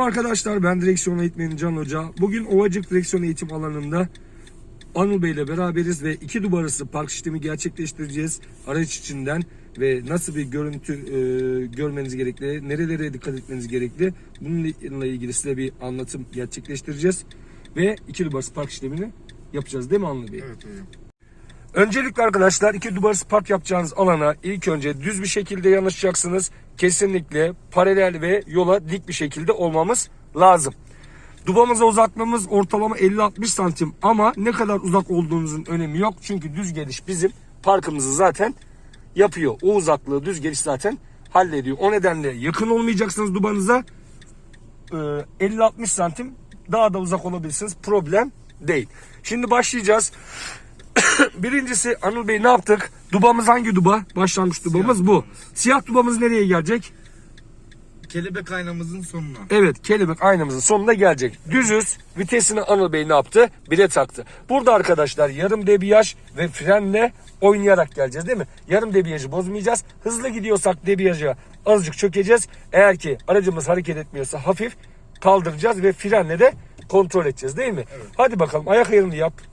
Merhaba arkadaşlar ben direksiyon eğitmeni Can Hoca. Bugün Ovacık direksiyon eğitim alanında Anıl Bey ile beraberiz ve iki duba arası park işlemi gerçekleştireceğiz araç içinden ve nasıl bir görüntü e, görmeniz gerekli, nerelere dikkat etmeniz gerekli bununla ilgili size bir anlatım gerçekleştireceğiz ve iki duba arası park işlemini yapacağız değil mi Anıl Bey? Evet hocam. Öncelikle arkadaşlar iki duvarız park yapacağınız alana ilk önce düz bir şekilde yanaşacaksınız. Kesinlikle paralel ve yola dik bir şekilde olmamız lazım. Dubamıza uzaklığımız ortalama 50-60 santim ama ne kadar uzak olduğunuzun önemi yok. Çünkü düz geliş bizim parkımızı zaten yapıyor. O uzaklığı düz geliş zaten hallediyor. O nedenle yakın olmayacaksınız dubanıza. Ee, 50-60 santim daha da uzak olabilirsiniz. Problem değil. Şimdi başlayacağız. Birincisi Anıl Bey ne yaptık? Dubamız hangi duba? Başlangıç dubamız bu. Siyah dubamız nereye gelecek? Kelebek aynamızın sonuna. Evet kelebek aynamızın sonunda gelecek. Düzüz vitesini Anıl Bey ne yaptı? Bire taktı. Burada arkadaşlar yarım debriyaj ve frenle oynayarak geleceğiz değil mi? Yarım debriyajı bozmayacağız. Hızlı gidiyorsak debriyaja azıcık çökeceğiz. Eğer ki aracımız hareket etmiyorsa hafif kaldıracağız ve frenle de kontrol edeceğiz değil mi? Hadi bakalım ayak ayarını yap.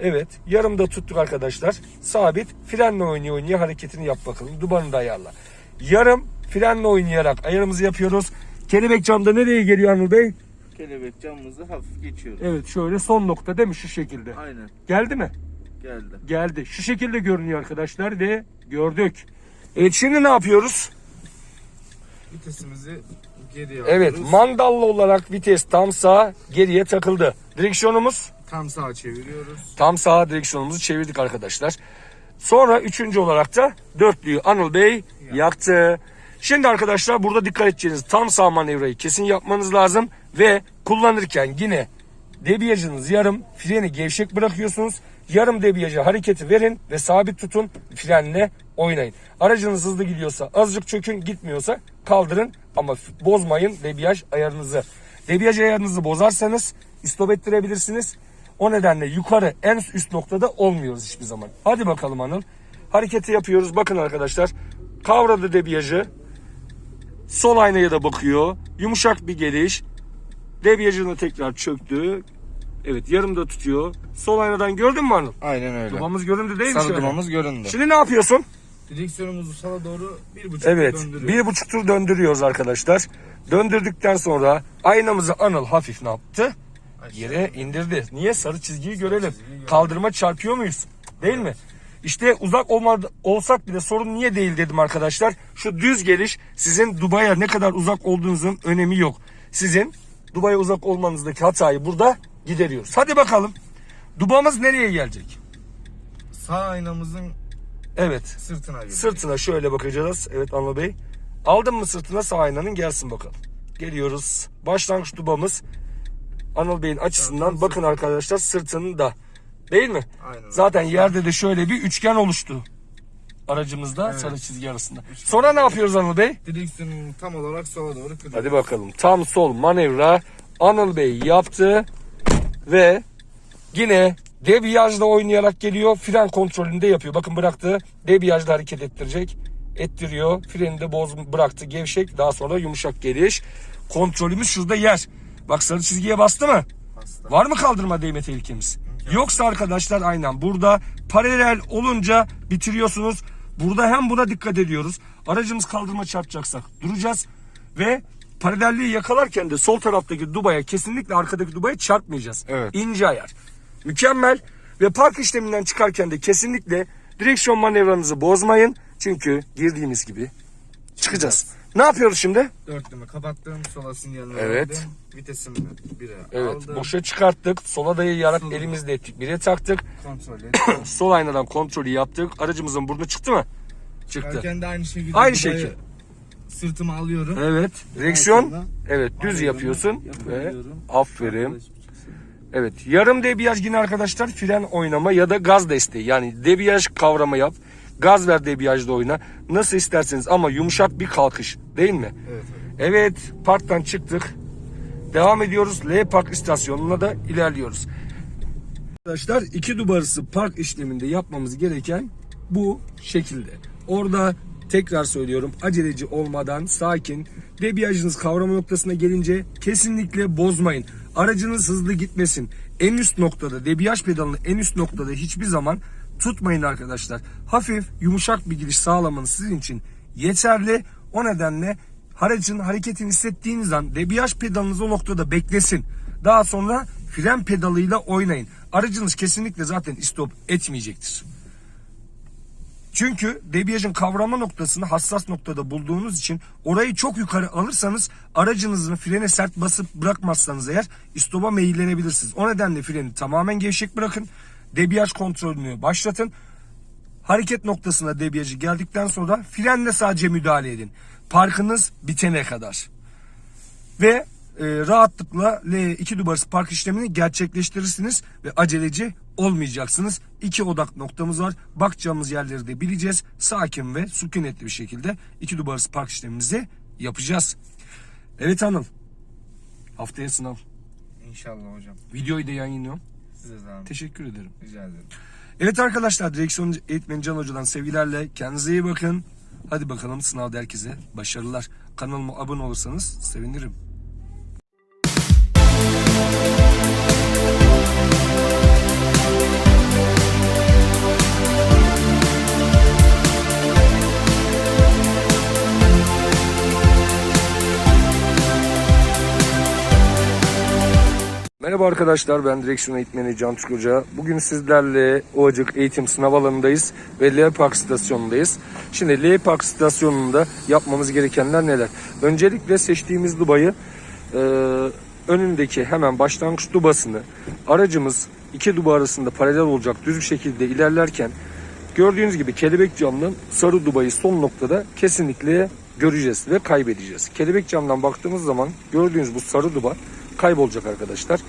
Evet yarımda tuttuk arkadaşlar. Sabit frenle oynuyor oynuyor hareketini yap bakalım. Dubanı da ayarla. Yarım frenle oynayarak ayarımızı yapıyoruz. Kelebek camda nereye geliyor Anıl Bey? Kelebek camımızı hafif geçiyoruz. Evet şöyle son nokta değil mi şu şekilde. Aynen Geldi mi? geldi. Geldi. Şu şekilde görünüyor arkadaşlar ve gördük. Evet şimdi ne yapıyoruz? Vitesimizi geriye Evet alıyoruz. mandallı olarak vites tam sağ geriye takıldı. Direksiyonumuz Tam sağa çeviriyoruz. tam sağa direksiyonumuzu çevirdik arkadaşlar. Sonra üçüncü olarak da dörtlüyü Anıl Bey yaktı. Şimdi arkadaşlar burada dikkat edeceğiniz tam sağ manevrayı kesin yapmanız lazım ve kullanırken yine debriyajınız yarım, freni gevşek bırakıyorsunuz. Yarım debriyaja hareketi verin ve sabit tutun, frenle oynayın. Aracınız hızlı gidiyorsa azıcık çökün, gitmiyorsa kaldırın ama bozmayın debriyaj ayarınızı. Debriyaj ayarınızı bozarsanız istop ettirebilirsiniz. O nedenle yukarı en üst noktada olmuyoruz hiçbir zaman. Hadi bakalım Anıl. Hareketi yapıyoruz. Bakın arkadaşlar. Kavradı debriyajı. Sol aynaya da bakıyor. Yumuşak bir geliş. Debriyajını tekrar çöktü. Evet yarım da tutuyor. Sol aynadan gördün mü Anıl? Aynen öyle. Dubamız göründü değil mi Sarı dumamız göründü. Şimdi ne yapıyorsun? Direksiyonumuzu sağa doğru bir buçuk Evet döndürüyoruz. bir buçuk tur döndürüyoruz arkadaşlar. Döndürdükten sonra aynamızı Anıl hafif ne yaptı? Yere indirdi. Niye? Sarı çizgiyi görelim. Kaldırıma çarpıyor muyuz? Değil mi? İşte uzak olmadı, olsak bile sorun niye değil dedim arkadaşlar. Şu düz geliş sizin Dubai'ye ne kadar uzak olduğunuzun önemi yok. Sizin Dubai'ye uzak olmanızdaki hatayı burada gideriyoruz. Hadi bakalım. Dubamız nereye gelecek? Sağ aynamızın Evet. sırtına geliyor. Sırtına şöyle bakacağız. Evet Anıl Bey. Aldın mı sırtına sağ aynanın gelsin bakalım. Geliyoruz. Başlangıç dubamız Anıl Bey'in açısından Zaten bakın arkadaşlar sırtının da. Değil mi? Aynen. Zaten yerde de şöyle bir üçgen oluştu. Aracımızda Evet. sarı çizgi arasında. Sonra ne yapıyoruz Anıl Bey? Direksiyonun tam olarak sola doğru kırıyoruz. Hadi bakalım. Tam sol manevra Anıl Bey yaptı ve yine debriyajla oynayarak geliyor. Fren kontrolünde yapıyor. Bakın bıraktı. Debriyajla hareket ettirecek. Ettiriyor. Freni de boz bıraktı. Gevşek. Daha sonra yumuşak geliş. Kontrolümüz şurada yer. Bak sarı çizgiye bastı mı? Hasta. Var mı kaldırma değme tehlikemiz? Yoksa arkadaşlar aynen burada paralel olunca bitiriyorsunuz. Burada hem buna dikkat ediyoruz. Aracımız kaldırma çarpacaksak duracağız ve paralelliği yakalarken de sol taraftaki dubaya kesinlikle arkadaki dubaya çarpmayacağız. Evet. İnce ayar. Mükemmel ve park işleminden çıkarken de kesinlikle direksiyon manevranızı bozmayın. Çünkü girdiğimiz gibi çıkacağız. Ne yapıyoruz şimdi? Dörtlümü kapattım. Sola sinyalini Evet. verdim. Vitesimi bire Evet, aldım. boşa çıkarttık. Sola dayayarak Sola. elimizle ettik. Bire taktık. Kontrol ettim. Sol aynadan kontrolü yaptık. Aracımızın burnu çıktı mı? Çıktı. Erken de aynı şekilde. Aynı burayı şekil. Sırtıma alıyorum. Evet. Direksiyon. Evet düz alıyorum, yapıyorsun. Ve yapıyorum. aferin. Evet. Yarım debriyaj yine arkadaşlar fren oynama ya da gaz desteği. Yani debriyaj kavrama yap. Gaz ver debriyajda oyna. Nasıl isterseniz ama yumuşak bir kalkış. Değil mi? Evet. Evet. Parktan çıktık. Devam ediyoruz. L Park istasyonuna da ilerliyoruz. Arkadaşlar iki dubarısı park işleminde yapmamız gereken bu şekilde. Orada tekrar söylüyorum aceleci olmadan sakin debriyajınız kavrama noktasına gelince kesinlikle bozmayın. Aracınız hızlı gitmesin. En üst noktada debriyaj pedalını en üst noktada hiçbir zaman tutmayın arkadaşlar. Hafif yumuşak bir giriş sağlamanız sizin için yeterli. O nedenle aracın hareketini hissettiğiniz an debriyaj pedalınız o noktada beklesin. Daha sonra fren pedalıyla oynayın. Aracınız kesinlikle zaten istop etmeyecektir. Çünkü debriyajın kavrama noktasını hassas noktada bulduğunuz için orayı çok yukarı alırsanız aracınızın frene sert basıp bırakmazsanız eğer istopa meyillenebilirsiniz. O nedenle freni tamamen gevşek bırakın. Debriyaj kontrolünü başlatın. Hareket noktasına debriyajı geldikten sonra frenle sadece müdahale edin. Parkınız bitene kadar. Ve e, rahatlıkla L2 dubarısı park işlemini gerçekleştirirsiniz ve aceleci olmayacaksınız. İki odak noktamız var. Bakacağımız yerleri de bileceğiz. Sakin ve sükunetli bir şekilde iki dubarısı park işlemimizi yapacağız. Evet Anıl. Haftaya sınav. İnşallah hocam. Videoyu da yayınlıyorum. Size zahmet. Teşekkür ederim. Rica ederim. Evet arkadaşlar direksiyon eğitmeni Can Hoca'dan sevgilerle kendinize iyi bakın. Hadi bakalım sınavda herkese başarılar. Kanalıma abone olursanız sevinirim. Merhaba arkadaşlar ben direksiyon eğitmeni Can Türk. Bugün sizlerle Ovacık eğitim sınav alanındayız ve L Park stasyonundayız. Şimdi L Park stasyonunda yapmamız gerekenler neler? Öncelikle seçtiğimiz dubayı e, önündeki hemen başlangıç dubasını aracımız iki duba arasında paralel olacak düz bir şekilde ilerlerken gördüğünüz gibi kelebek camlı sarı dubayı son noktada kesinlikle göreceğiz ve kaybedeceğiz. Kelebek camdan baktığımız zaman gördüğünüz bu sarı duba kaybolacak arkadaşlar.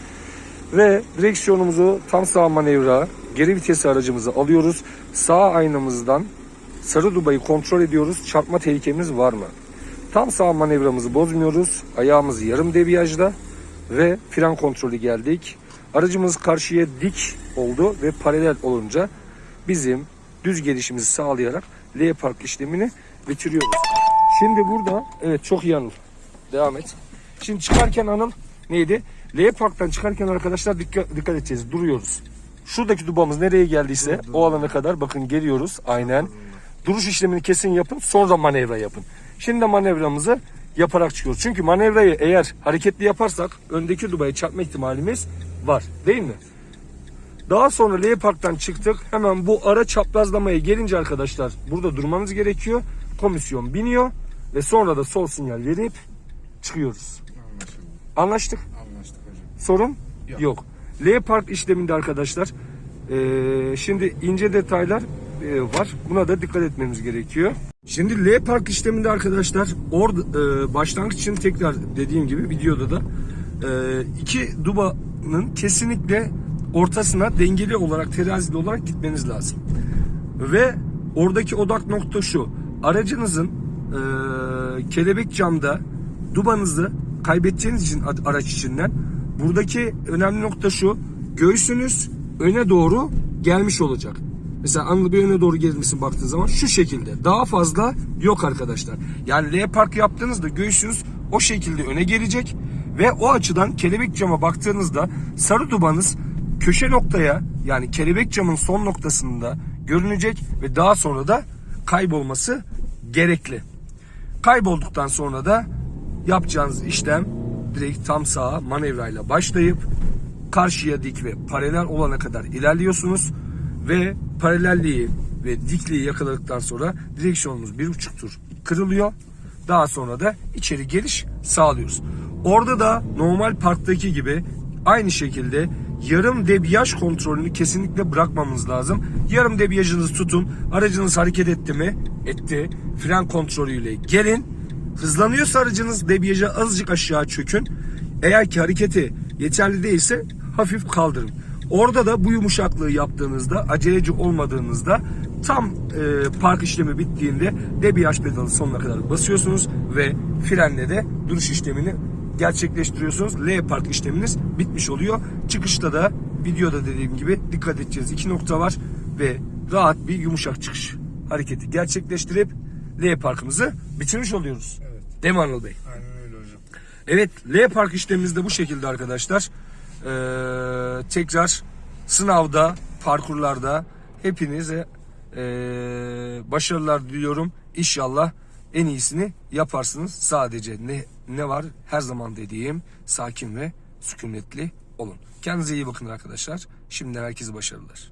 Ve direksiyonumuzu tam sağ manevra geri vitesi aracımızı alıyoruz. Sağ aynamızdan sarı dubayı kontrol ediyoruz. Çarpma tehlikemiz var mı? Tam sağ manevramızı bozmuyoruz. Ayağımız yarım debriyajda ve fren kontrolü geldik. Aracımız karşıya dik oldu ve paralel olunca bizim düz gelişimizi sağlayarak L park işlemini bitiriyoruz. Şimdi burada evet çok iyi Anıl. Devam et. Şimdi çıkarken Anıl neydi? L parktan çıkarken arkadaşlar dikkat, dikkat edeceğiz. Duruyoruz. Şuradaki dubamız nereye geldiyse o alana kadar bakın geliyoruz aynen. Duruş işlemini kesin yapın sonra manevra yapın. Şimdi manevramızı yaparak çıkıyoruz. Çünkü manevrayı eğer hareketli yaparsak öndeki dubaya çarpma ihtimalimiz var değil mi? Daha sonra L parktan çıktık. Hemen bu ara çaprazlamaya gelince arkadaşlar burada durmanız gerekiyor. Komisyon biniyor ve sonra da sol sinyal verip çıkıyoruz. Anlaştık. Anlaştık hocam. Sorun Yok. yok. L park işleminde arkadaşlar eee, şimdi ince detaylar eee, var. Buna da dikkat etmemiz gerekiyor. Şimdi L park işleminde arkadaşlar orada eee, başlangıç için tekrar dediğim gibi videoda da eee, iki dubanın kesinlikle ortasına dengeli olarak terazili olarak gitmeniz lazım. Ve oradaki odak nokta şu. Aracınızın eee, kelebek camda dubanızı kaybedeceğiniz için araç içinden buradaki önemli nokta şu. Göğsünüz öne doğru gelmiş olacak. Mesela anlı bir öne doğru gelmişsin baktığın zaman şu şekilde. Daha fazla yok arkadaşlar. Yani L park yaptığınızda göğsünüz o şekilde öne gelecek ve o açıdan kelebek cama baktığınızda sarı dubanız köşe noktaya yani kelebek camın son noktasında görünecek ve daha sonra da kaybolması gerekli. Kaybolduktan sonra da yapacağınız işlem direkt tam sağa manevrayla başlayıp karşıya dik ve paralel olana kadar ilerliyorsunuz ve paralelliği ve dikliği yakaladıktan sonra direksiyonunuz bir buçuk tur kırılıyor. Daha sonra da içeri geliş sağlıyoruz. Orada da normal parktaki gibi aynı şekilde yarım debriyaj kontrolünü kesinlikle bırakmamız lazım. Yarım debriyajınızı tutun. Aracınız hareket etti mi? Etti. Fren kontrolüyle gelin. Hızlanıyorsa aracınız debriyaja azıcık aşağı çökün. Eğer ki hareketi yeterli değilse hafif kaldırın. Orada da bu yumuşaklığı yaptığınızda, aceleci olmadığınızda tam e, park işlemi bittiğinde debriyaj pedalı sonuna kadar basıyorsunuz ve frenle de duruş işlemini gerçekleştiriyorsunuz. L park işleminiz bitmiş oluyor. Çıkışta da videoda dediğim gibi dikkat edeceğiz iki nokta var ve rahat bir yumuşak çıkış hareketi gerçekleştirip L parkımızı bitirmiş oluyoruz. Değil mi Anıl Bey? Aynen öyle hocam. Evet L park işlemimiz de bu şekilde arkadaşlar. Ee, tekrar sınavda, parkurlarda hepinize ee, başarılar diliyorum. İnşallah en iyisini yaparsınız. Sadece ne ne var her zaman dediğim sakin ve sükunetli olun. Kendinize iyi bakın arkadaşlar. Şimdiden herkese başarılar.